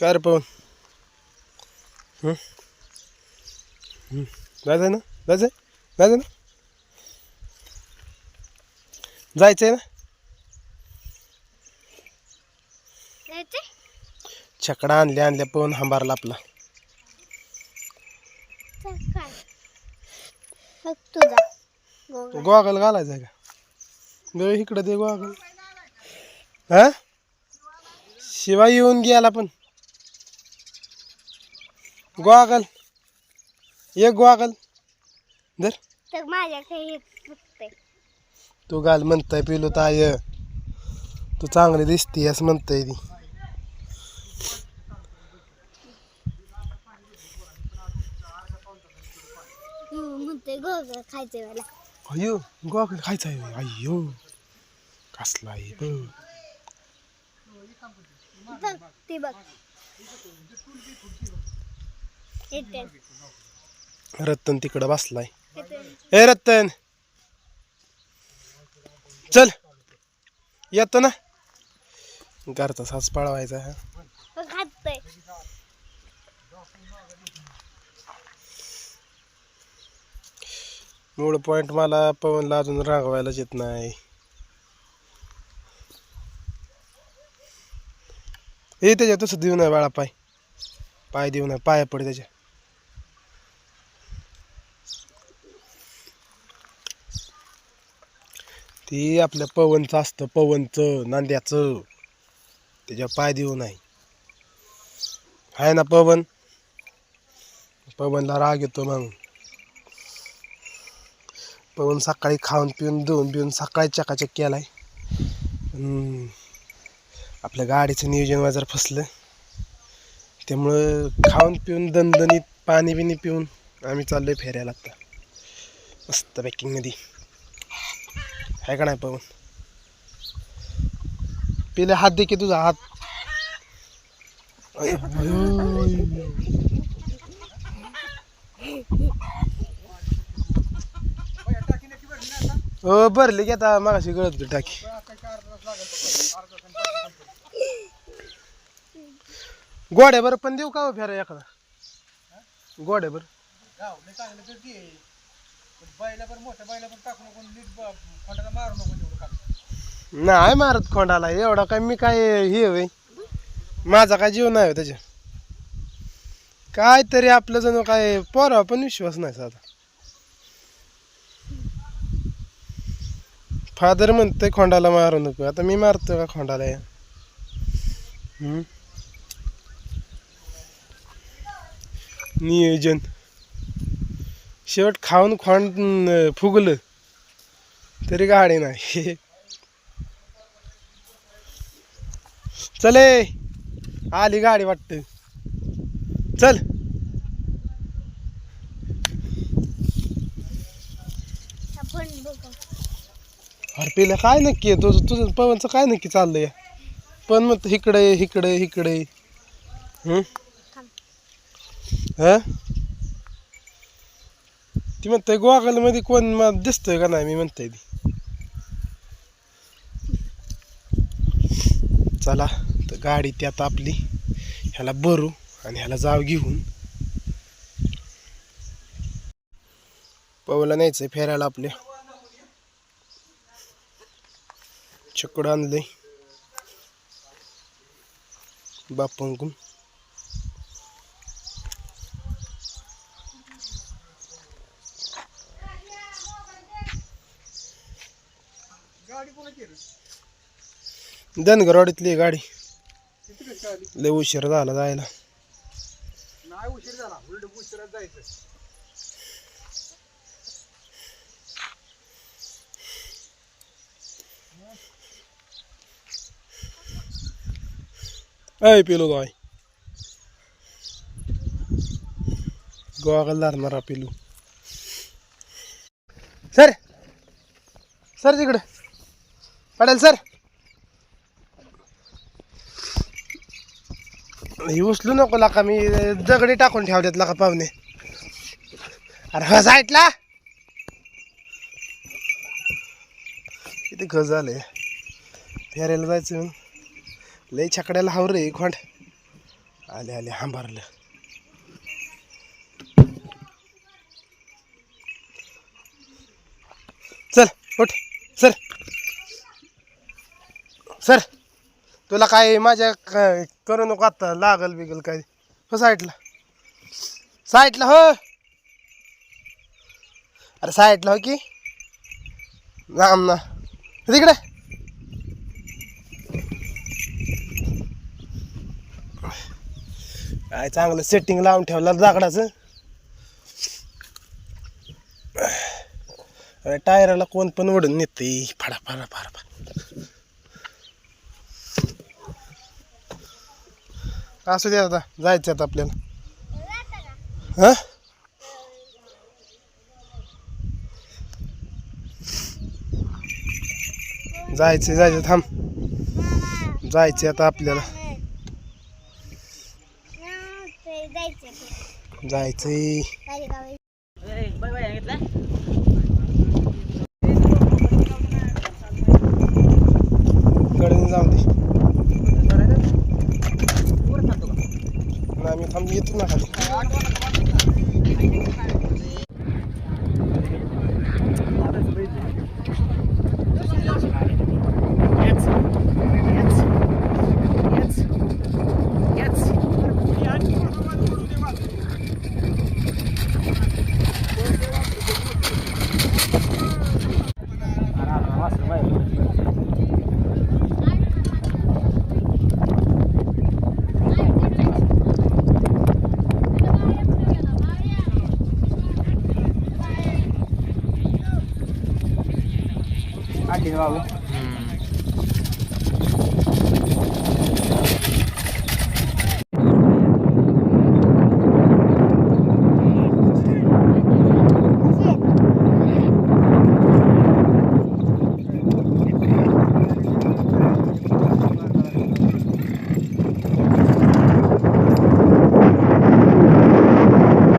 काय रे पवन? हं? हं. जायचंय ना? जायचंय? जायचं ना? जायचंय ना? जायचंय? छकडा आणल्या आणल्या पवन हंबारला आपला. गोगल घालायचा आहे का? दे इकडं दे गोगल हा? शिवा येऊन गेला पण. गोगल. एक गोगल. धर. तर माझ्याकडे हे तू घाल म्हणताय पिलो ताय तू चांगली दिसती असं म्हणताय ती. म्हणते गोगा खायचे मला. अयो गोगल खायचा अय्यो कसला आहे बघ बघ ती बघ. येते. रत्तन तिकडं बसलाय. ए रत्तन चल. येतो ना. घरचा सास पळवायचा हा. खातोय मूळ पॉइंट मला पवनला अजून रागवायलाच येत नाही. हे त्याच्या तसं देऊ नये बाळा पाय पाय देऊ नये. पाया पड त्याच्या. ती आपल्या पवनचं असतं पवनचं नांद्याचं. त्याच्या पाय देऊ नाही. आहे ना पवन? पवनला राग येतो मग. पवन सकाळी खाऊन पिऊन धुवून पिऊन सकाळी चकाचक केलाय. आपल्या गाडीचं नियोजन जर फसलं त्यामुळं खाऊन पिऊन दणदणीत पाणी बिणी पिऊन आम्ही चाललोय फेरायला आता. मस्त पॅकिंगमध्ये आहे का नाही पाहून? पिले हात दे की तुझा हात. हो भरले की आता मागाशी गळत होती टाकी. गोड्यावर पण देऊ का हो फेरा एखादा? गोड्यावर नाही मारत खोंडाला एवढा काय मी काय हे होय? माझा काय जीव नाही हो त्याच्या. काय तरी आपलं जणू काय पोरावर पण विश्वास नाही साधा. फादर म्हणतोय खोंडाला मारू नको आता मी मारतो का खोंडाला? या हम्म? नियोजन. शेवट खाऊन अं, फुगलं. तरी गाडी नाही. चले आली गाडी वाटत. चल. पिल्या काय नक्की आहे? तुझं तुझं पवनचं काय नक्की चाललंय? पण मग इकडे इकडे इकडे. हम्म हा? ती म्हणते गोगलमध्ये कोण मला दिसतोय का नाही? मी म्हणते ती. चला तर गाडी त्यात आपली ह्याला भरू आणि ह्याला जाव घेऊन. पवला न्यायचंय फेरायला आपल्या. चकड आणलंय. बापंकून धनगरवाडीतली आहे गाडी लय उशीर झाला जायला नाही उशीर झाला उलट उशिरात जायचं ऐ पिलू गाय गोवाला धरणारा पिलू सर सर तिकडे पडेल सर. हे उचलू नको लाका मी दगडी टाकून ठेवलेत लाका पाहुणे. अरे हा साईटला किती खस झाले. फेरायला जायचं लय छकड्याला हावर रे खोंड. आले आले हांबारलं. चल उठ. सर. सर. तुला काय माझ्या काय करू नको आता लागल बिगल काय. हो साईडला. साईडला हो. अरे साईडला हो की. राम ना. तिकडे. काय चांगलं सेटिंग लावून ठेवलं दागडाचं. अरे टायराला कोण पण ओढून नेते फडा फडा फार फार असू दे आता जायचं आता आपल्याला. हां? जायचं जायचं थांब. जायचं आता आपल्याला. जायचं. जायचंय काय गावी कडे जाऊ दे नाही मी थांब येतो ना खाली 阿杰大哥。